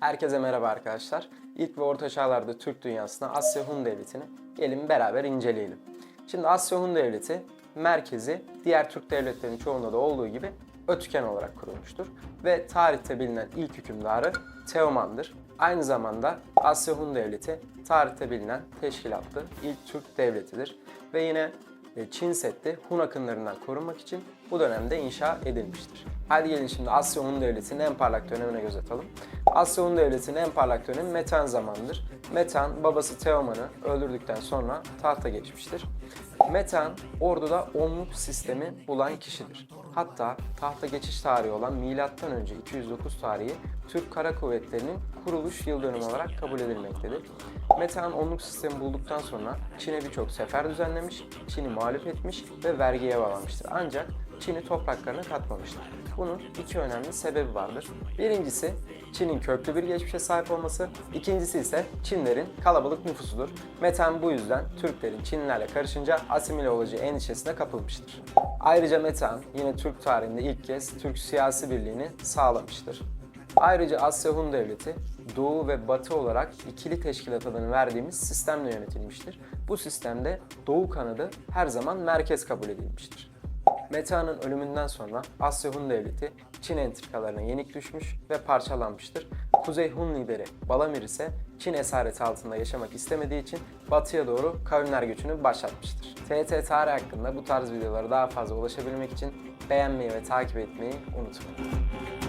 Herkese merhaba arkadaşlar. İlk ve orta çağlarda Türk dünyasına Asya Hun Devleti'ni gelin beraber inceleyelim. Şimdi Asya Hun Devleti merkezi diğer Türk devletlerinin çoğunda da olduğu gibi Ötüken olarak kurulmuştur. Ve tarihte bilinen ilk hükümdarı Teoman'dır. Aynı zamanda Asya Hun Devleti tarihte bilinen teşkilatlı ilk Türk devletidir. Ve yine e, Çin Seddi Hun akınlarından korunmak için bu dönemde inşa edilmiştir. Hadi gelin şimdi Asya Hun Devleti'nin en parlak dönemine göz atalım. Asya Hun Devleti'nin en parlak dönemi Metehan zamanıdır. Metehan babası Teoman'ı öldürdükten sonra tahta geçmiştir. Metehan orduda onluk sistemi bulan kişidir. Hatta tahta geçiş tarihi olan M.Ö. 209 tarihi Türk Kara Kuvvetleri'nin kuruluş yıl dönümü olarak kabul edilmektedir. Metehan onluk sistemi bulduktan sonra Çin'e birçok sefer düzenlemiş, Çin'i mağlup etmiş ve vergiye bağlamıştır. Ancak Çin'i topraklarına katmamıştır. Bunun iki önemli sebebi vardır. Birincisi Çin'in köklü bir geçmişe sahip olması, ikincisi ise Çinlerin kalabalık nüfusudur. Metehan bu yüzden Türklerin Çinlilerle karışınca asimile olacağı endişesine kapılmıştır. Ayrıca Metehan yine Türk tarihinde ilk kez Türk siyasi birliğini sağlamıştır. Ayrıca Asya Hun Devleti Doğu ve Batı olarak ikili teşkilat adını verdiğimiz sistemle yönetilmiştir. Bu sistemde Doğu kanadı her zaman merkez kabul edilmiştir. Metehan'ın ölümünden sonra Asya Hun Devleti Çin entrikalarına yenik düşmüş ve parçalanmıştır. Kuzey Hun lideri Balamir ise Çin esareti altında yaşamak istemediği için batıya doğru kavimler göçünü başlatmıştır. TT tarih hakkında bu tarz videolara daha fazla ulaşabilmek için beğenmeyi ve takip etmeyi unutmayın.